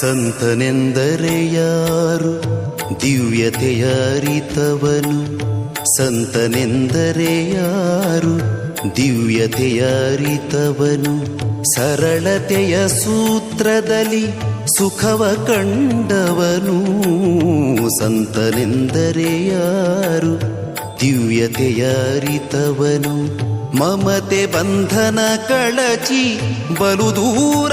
ಸಂತನೆಂದರೆ ಯಾರು ದಿವ್ಯತೆಯ ಅರಿತವನು ಸಂತನೆಂದರೆ ಯಾರು ದಿವ್ಯತೆಯ ಅರಿತವನು ಸರಳತೆಯ ಸೂತ್ರದಲ್ಲಿ ಸುಖವ ಕಂಡವನು. ಸಂತನೆಂದರೆ ಯಾರು ದಿವ್ಯತೆಯ ಅರಿತವನು ಮಮತೆ ಬಂಧನ ಕಳಚಿ ಬಲು ದೂರ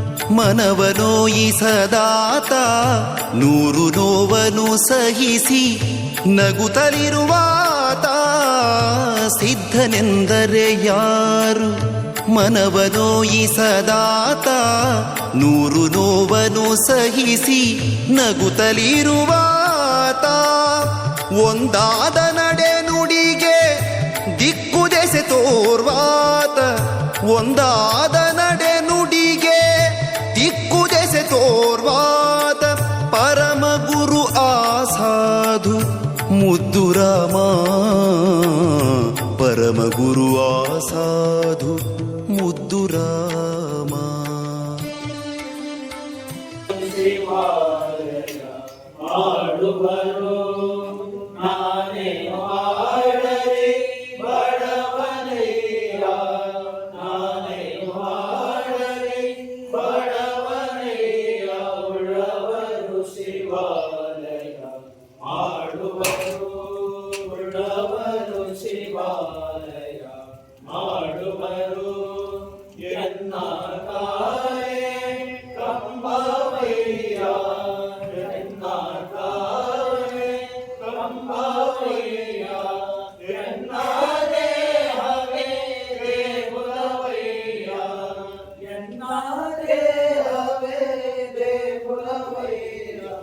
ಮನವನೋಯಿಸದಾತ ನೂರು ನೋವನು ಸಹಿಸಿ ನಗುತ್ತಲಿರುವಾತ ಸಿದ್ಧನೆಂದರೆ ಯಾರು? ಮನವನೋಯಿಸದಾತ ನೂರು ನೋವನು ಸಹಿಸಿ ನಗುತ್ತಲಿರುವಾತ ಒಂದಾದ ನಡೆ ನುಡಿಗೆ ದಿಕ್ಕು ದೆಸೆ ತೋರ್ವಾತ, ಒಂದಾದ ಮುದ್ದು ರಾಮ ಪರಮ ಗುರು ಆಸಾಧು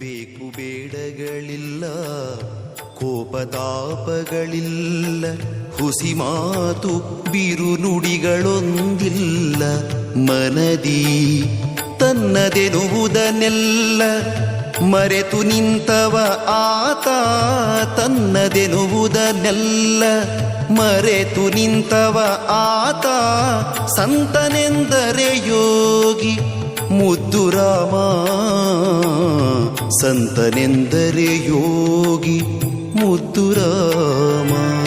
ಬೇಕು ಬೇಡಗಳಿಲ್ಲ ಕೋಪತಾಪಗಳಿಲ್ಲ ಹುಸಿ ಮಾತು ನುಡಿಗಳೊಂದಿಲ್ಲ ಮನದಿ ತನ್ನದೆನುವುದನ್ನೆಲ್ಲ ಮರೆತು ನಿಂತವ ಆತ ತನ್ನದೆನುವುದನ್ನೆಲ್ಲ ಮರೆತು ನಿಂತವ ಆತ ಸಂತನೆಂದರೆ ಯೋಗಿ ಮುದ್ದು ರಾಮ ಸಂತನೆಂದರೆ ಯೋಗಿ ಮುದ್ದು ರಾಮ